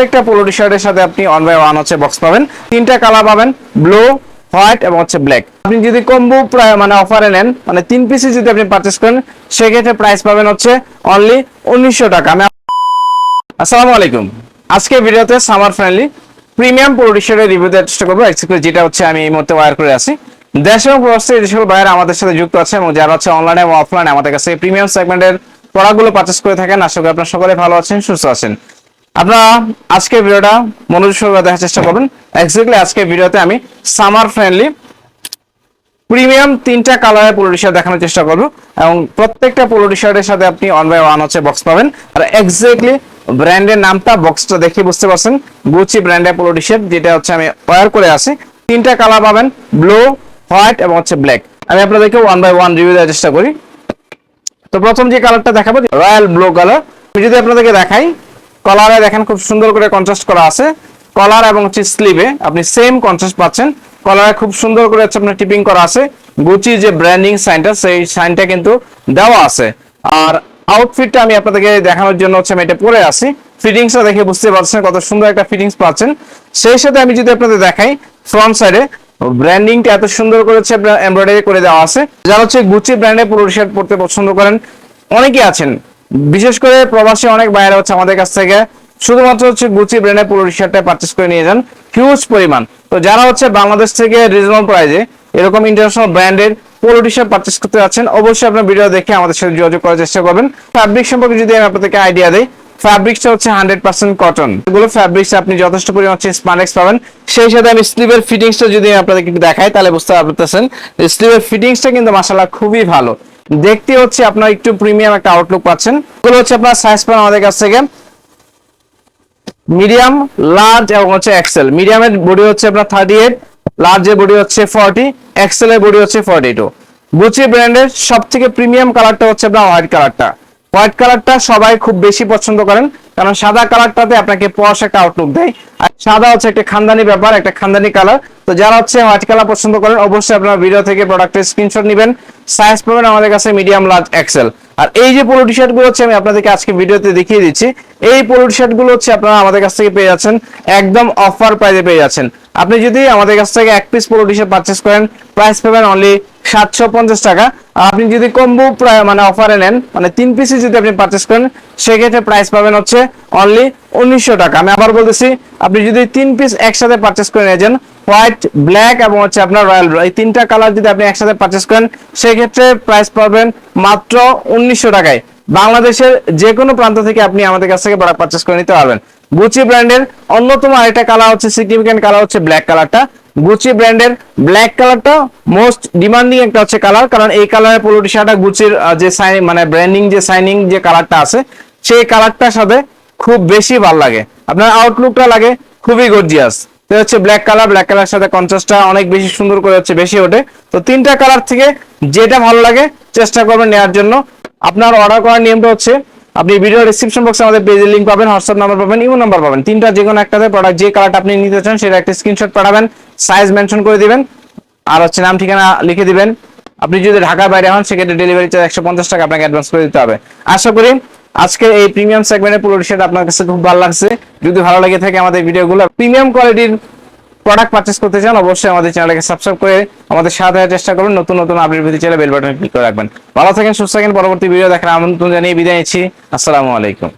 প্রত্যেকটা polo T শার্টের সাথে আপনি ওয়ান বাই ওয়ান হচ্ছে বক্স পাবেন। তিনটা কালার পাবেন ব্লু হোয়াইট এবং হচ্ছে ব্ল্যাক আপনি যদি কম্বো প্রায় মানে অফারে নেন মানে তিন পিসে যদি আপনি পারচেস করেন, সেক্ষেত্রে প্রাইস পাবেন হচ্ছে অনলি উনিশশো টাকা। আমি আসসালামু আলাইকুম। আজকে ভিডিওতে summer friendly premium polo T শার্টের রিভিউ দেওয়ার চেষ্টা করব। যেটা হচ্ছে আমি এই মুহূর্তে ওয়ার করে আছি। দেশ এবং প্রবাসী যে সকল বাইরে আমাদের সাথে যুক্ত আছে এবং যারা হচ্ছে অনলাইনে এবং অফলাইনে আমাদের কাছে প্রিমিয়াম সেগমেন্টের প্রোডাক্টগুলো পারচেস করে থাকেন, আশা করি আপনারা সকলে ভালো আছেন, সুস্থ আছেন। আপনারা আজকে ভিডিওটা মনোযোগ সহকারে দেখার চেষ্টা করবেন। এক্স্যাক্টলি আজকে ভিডিওতে আমি সামার ফ্রেন্ডলি প্রিমিয়াম তিনটা কালারের পোলো টি শার্ট দেখানোর চেষ্টা করব এবং প্রত্যেকটা পোলো টি শার্টের সাথে আপনি ওয়ান বাই ওয়ান হচ্ছে বক্স পাবেন। আর এক্স্যাক্টলি ব্র্যান্ডের নামটা বক্সটা দেখে বুঝতে পারছেন। গুচি ব্র্যান্ডের পোলো টি শার্ট যেটা হচ্ছে আমি ওয়্যার করে আছি তিনটা কালার পাবেন ব্লু হোয়াইট এবং হচ্ছে ব্ল্যাক আমি আপনাদেরকে ওয়ান বাই ওয়ান রিভিউ দেওয়ার চেষ্টা করি। তো প্রথম যে কালারটা দেখাবো রয়্যাল ব্লু কালার আমি যদি আপনাদেরকে দেখাই কলারে দেখেন খুব সুন্দর করে কন্ট্রাস্ট করা আছে। কলার এবং হচ্ছে স্লিভে আপনি সেম কন্ট্রাস্ট পাচ্ছেন। কলারে খুব সুন্দর করে হচ্ছে আপনার টিপিং করা আছে। গুচি যে ব্র্যান্ডিং সাইনটা সেই সাইনটা কিন্তু দেওয়া আছে। আর আউটফিটটা আমি আপনাদেরকে দেখানোর জন্য হচ্ছে আমি এটা পরে আসি। ফিটিংসটা দেখে বুঝতে পারছেন কত সুন্দর একটা ফিটিংস পাচ্ছেন। সেই সাথে আমি যদি আপনাদের দেখাই ফ্রন্ট সাইডে ব্র্যান্ডিংটা এত সুন্দর করেছে এমব্রয়ডারি করে দেওয়া আছে। যারা হচ্ছে গুচি ব্র্যান্ডে পুরো শার্ট পরতে পছন্দ করেন, অনেকেই আছেন। বিশেষ করে প্রবাসী অনেক বাইরে হচ্ছে আমাদের কাছ থেকে শুধুমাত্র হচ্ছে গুচি ব্র্যান্ডের পুরো শার্টটা পারচেস করে নিয়ে যান। হিউজ পরিমাণ। তো যারা হচ্ছে বাংলাদেশ থেকে রিজনেবল প্রাইজে এরকম ইন্টারন্যাশনাল ব্র্যান্ডের পোলো টি শার্ট পারচেস করতে যাচ্ছেন, অবশ্যই আপনার ভিডিও দেখে আমাদের সাথে যোগাযোগ করার চেষ্টা করবেন। ফ্যাব্রিক সম্পর্কে যদি আমি আপনাদেরকে আইডিয়া দেই ফ্যাব্রিক্সটা হচ্ছে হান্ড্রেড পার্সেন্ট কটন এগুলো ফ্যাব্রিক্স আপনি যথেষ্ট পরিমাণ হচ্ছে স্পানেক্স পাবেন। সেই সাথে আমি স্লিভের ফিটিংসটা যদি আমি আপনাদেরকে দেখাই, তাহলে বুঝতে পারতেছেন স্লিভের ফিটিংসটা কিন্তু মাসাল্লাহ খুবই ভালো। দেখতে হচ্ছে আপনার একটু প্রিমিয়াম একটা আউটলুক পাচ্ছেন। এগুলো হচ্ছে আপনার সাইজ পান আমাদের কাছ থেকে। মিডিয়াম লার্জ এবং হচ্ছে এক্সেল মিডিয়ামের বডি হচ্ছে আপনার থার্টি এইট লার্জের বডি হচ্ছে ফর্টি এক্সেলের বডি হচ্ছে ফর্টি টু গুচি ব্র্যান্ডের সব থেকে প্রিমিয়াম কালারটা হচ্ছে আপনার হোয়াইট কালারটা হোয়াইট কালারটা সবাই খুব বেশি পছন্দ করেন, কারণ সাদা কালারটাতে আপনাকে পশ একটা আউটলুক দেয়। আর সাদা হচ্ছে একটা খানদানি ব্যাপার, একটা খানদানি কালার তো যারা হচ্ছে হোয়াইট কালার পছন্দ করেন, অবশ্যই আপনার ভিডিও থেকে প্রোডাক্টের স্ক্রিনশট নেবেন। সাইজ পাবেন আমাদের কাছে মিডিয়াম লার্জ এক্সেল আর এই যে পোলো টি শার্টগুলো হচ্ছে, আমি আপনাদেরকে আজকে ভিডিওতে দেখিয়ে দিচ্ছি। এই পোলো টি শার্টগুলো হচ্ছে আপনারা আমাদের কাছ থেকে পেয়ে যাচ্ছেন, একদম অফার প্রাইজে পেয়ে যাচ্ছেন। আপনি যদি আমাদের কাছ থেকে এক piece polo T shirt purchase করেন প্রাইস পাবেন অনলি সাতশো পঞ্চাশ টাকা। আর আপনি যদি কম্বো মানে অফারে নেন মানে তিন পিসে যদি আপনি পারচেস করেন, সেক্ষেত্রে প্রাইস পাবেন হচ্ছে অনলি উনিশশো টাকা। আমি আবার বলতেছি, আপনি যদি তিন পিস একসাথে পারচেস করে নিয়ে যান হোয়াইট ব্ল্যাক এবং হচ্ছে আপনার রয়্যাল এই তিনটা কালার যদি আপনি একসাথে পারচেস করেন, সেক্ষেত্রে প্রাইস পাবেন মাত্র উনিশশো টাকায়। বাংলাদেশের যে কোনো প্রান্ত থেকে আপনি আমাদের কাছ থেকে প্রোডাক্ট পারচেস করে নিতে পারবেন। গুচি ব্র্যান্ডের অন্যতম আরেকটা কালার হচ্ছে সিগনিফিকেন্ট কালার হচ্ছে ব্ল্যাক কালারটা গুচি ব্র্যান্ডের ব্ল্যাক কালারটা মোস্ট ডিমান্ডিং একটা হচ্ছে কালার কারণ এই কালারের পোলো টি শার্টটা গুচির যে সাইন মানে ব্র্যান্ডিং যে সাইনিং যে কালারটা আছে, সেই কালারটার সাথে খুব বেশি ভালো লাগে। আপনার আউটলুকটা লাগে খুবই গর্জিয়াস হচ্ছে ব্ল্যাক কালার ব্ল্যাক কালার সাথে কন্ট্রাস্টটা অনেক বেশি সুন্দর করে হচ্ছে বেশি ওঠে। তো তিনটা কালার থেকে যেটা ভালো লাগে চেষ্টা করবেন নেওয়ার জন্য। আপনার অর্ডার করার নিয়মটা হচ্ছে আপনি ভিডিও ডিসক্রিপশন বক্সে আমাদের পেজের লিংক পাবেন হোয়াটসঅ্যাপ নাম্বার পাবেন ইমো নাম্বার পাবেন। তিনটা যে কোনো একটাতে প্রোডাক্ট যে কালারটা আপনি নিতে চান সেটা একটা স্ক্রিনশট পাঠাবেন সাইজ মেনশন করে দিবেন, আর হচ্ছে নাম, ঠিকানা লিখে দিবেন। আপনি যদি ঢাকার বাইরে হন, সেক্ষেত্রে ডেলিভারি চার্জ একশো পঞ্চাশ টাকা আপনাকে অ্যাডভান্স করে দিতে হবে। আশা করি আজকের এই প্রিমিয়াম সেগমেন্টের পুরো সেটা আপনার কাছে খুব ভালো লাগছে। যদি ভালো লাগে থাকে আমাদের ভিডিওগুলো প্রিমিয়াম কোয়ালিটির প্রোডাক্ট পারচেস করতে চান, অবশ্যই আমাদের চ্যানেলকে সাবস্ক্রাইব করে আমাদের সাথে চেষ্টা করুন নতুন নতুন আপডেট পেতে চাইলে বেল বাটনে ক্লিক করে রাখবেন। ভালো থাকেন, সুস্থ থাকেন। পরবর্তী ভিডিও দেখার আমন্ত্রণ জানিয়ে বিদায় নিচ্ছি। আসসালামু আলাইকুম।